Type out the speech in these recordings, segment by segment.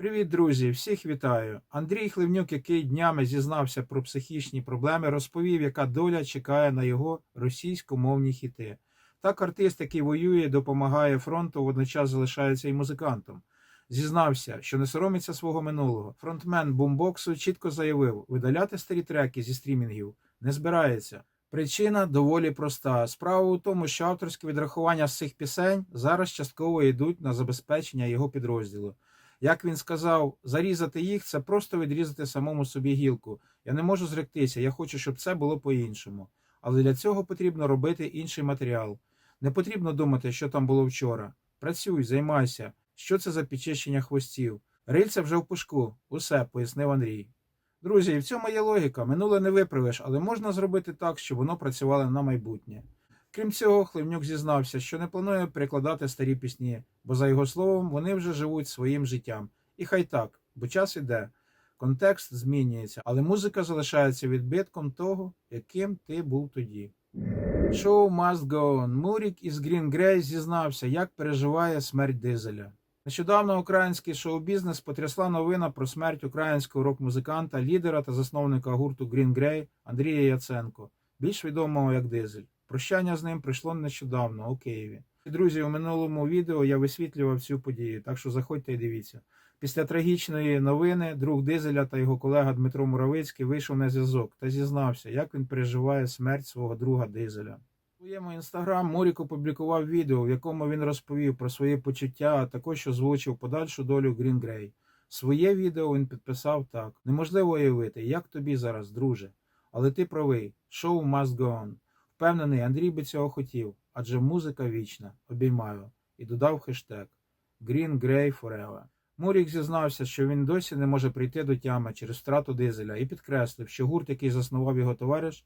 Привіт, друзі! Всіх вітаю! Андрій Хливнюк, який днями зізнався про психічні проблеми, розповів, яка доля чекає на його російськомовні хіти. Так артист, який воює, допомагає фронту, водночас залишається і музикантом. Зізнався, що не соромиться свого минулого. Фронтмен бумбоксу чітко заявив, видаляти старі треки зі стрімінгів не збирається. Причина доволі проста. Справа у тому, що авторські відрахування з цих пісень зараз частково йдуть на забезпечення його підрозділу. Як він сказав, зарізати їх це просто відрізати самому собі гілку. Я не можу зректися, я хочу, щоб це було по-іншому. Але для цього потрібно робити інший матеріал. Не потрібно думати, що там було вчора. Працюй, займайся. Що це за підчищення хвостів? Рильце вже в пушку. Усе, пояснив Андрій. Друзі, і в цьому є логіка. Минуле не виправиш, але можна зробити так, щоб воно працювало на майбутнє. Крім цього, Хливнюк зізнався, що не планує перекладати старі пісні, бо, за його словом, вони вже живуть своїм життям. І хай так, бо час іде. Контекст змінюється, але музика залишається відбитком того, яким ти був тоді. Шоу Must Go On. Мурік із Green Grey зізнався, як переживає смерть дизеля. Нещодавно український шоу-бізнес потрясла новина про смерть українського рок-музиканта, лідера та засновника гурту Green Grey Андрія Яценко, більш відомого як Дизель. Прощання з ним прийшло нещодавно у Києві. Друзі, у минулому відео я висвітлював цю подію, так що заходьте і дивіться. Після трагічної новини друг Дизеля та його колега Дмитро Муравицький вийшов на зв'язок та зізнався, як він переживає смерть свого друга Дизеля. У своєму інстаграм Мурік опублікував відео, в якому він розповів про свої почуття, а також озвучив подальшу долю Green Grey. Своє відео він підписав так: неможливо уявити, як тобі зараз, друже. Але ти правий, шоу must go on. Впевнений, Андрій би цього хотів, адже музика вічна, обіймаю, і додав хештег Green Grey Forever. Мурік зізнався, що він досі не може прийти до тями через втрату дизеля і підкреслив, що гурт, який заснував його товариш,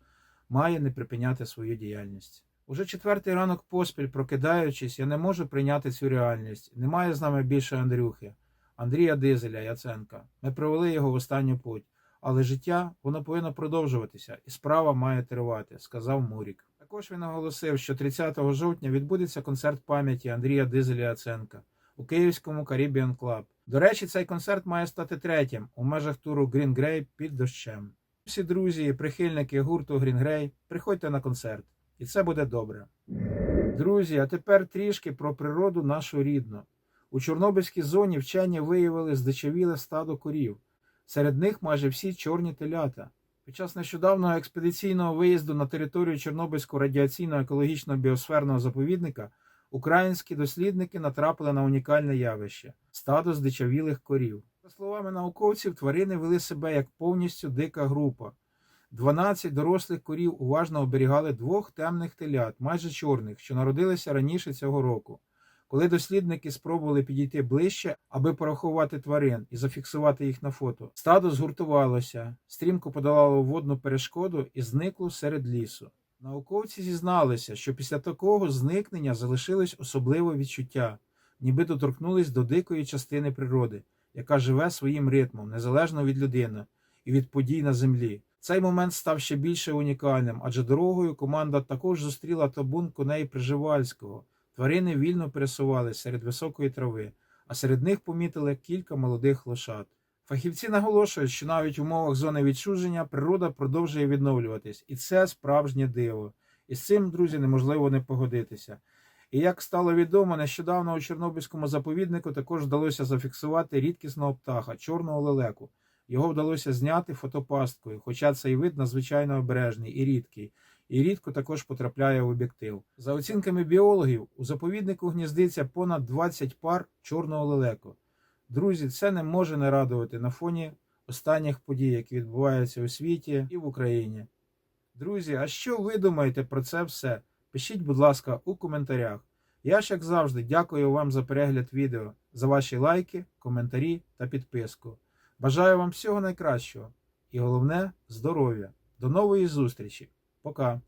має не припиняти свою діяльність. Уже четвертий ранок поспіль, прокидаючись, я не можу прийняти цю реальність. Немає з нами більше Андрюхи, Андрія Дизеля, Яценка. Ми провели його в останню путь. Але життя воно повинно продовжуватися, і справа має тривати, сказав Мурік. Також він оголосив, що 30 жовтня відбудеться концерт пам'яті Андрія Дизеля Яценка у Київському Caribbean Club. До речі, цей концерт має стати третім у межах туру Green Grey під дощем. Всі друзі прихильники гурту Green Grey, приходьте на концерт, і це буде добре. Друзі, а тепер трішки про природу нашу рідну. У Чорнобильській зоні вчені виявили здичавіле стадо корів. Серед них майже всі чорні телята. Під час нещодавнього експедиційного виїзду на територію Чорнобильського радіаційного екологічного біосферного заповідника українські дослідники натрапили на унікальне явище стадо здичавілих корів. За словами науковців, тварини вели себе як повністю дика група. 12 дорослих корів уважно оберігали двох темних телят, майже чорних, що народилися раніше цього року. Коли дослідники спробували підійти ближче, аби порахувати тварин і зафіксувати їх на фото, стадо згуртувалося, стрімко подолало водну перешкоду і зникло серед лісу. Науковці зізналися, що після такого зникнення залишилось особливе відчуття, ніби доторкнулись до дикої частини природи, яка живе своїм ритмом, незалежно від людини і від подій на землі. Цей момент став ще більше унікальним, адже дорогою команда також зустріла табун коней Приживальського. Тварини вільно пересували серед високої трави, а серед них помітили кілька молодих лошад. Фахівці наголошують, що навіть в умовах зони відчуження природа продовжує відновлюватись, і це справжнє диво. І з цим, друзі, неможливо не погодитися. І як стало відомо, нещодавно у Чорнобильському заповіднику також вдалося зафіксувати рідкісного птаха, чорного лелеку. Його вдалося зняти фотопасткою, хоча цей вид надзвичайно обережний і рідкий, і рідко також потрапляє в об'єктив. За оцінками біологів, у заповіднику гніздиться понад 20 пар чорного лелеку. Друзі, це не може не радувати на фоні останніх подій, які відбуваються у світі і в Україні. Друзі, а що ви думаєте про це все? Пишіть, будь ласка, у коментарях. Я ж, як завжди, дякую вам за перегляд відео, за ваші лайки, коментарі та підписку. Бажаю вам всього найкращого і головне здоров'я. До нової зустрічі. Пока.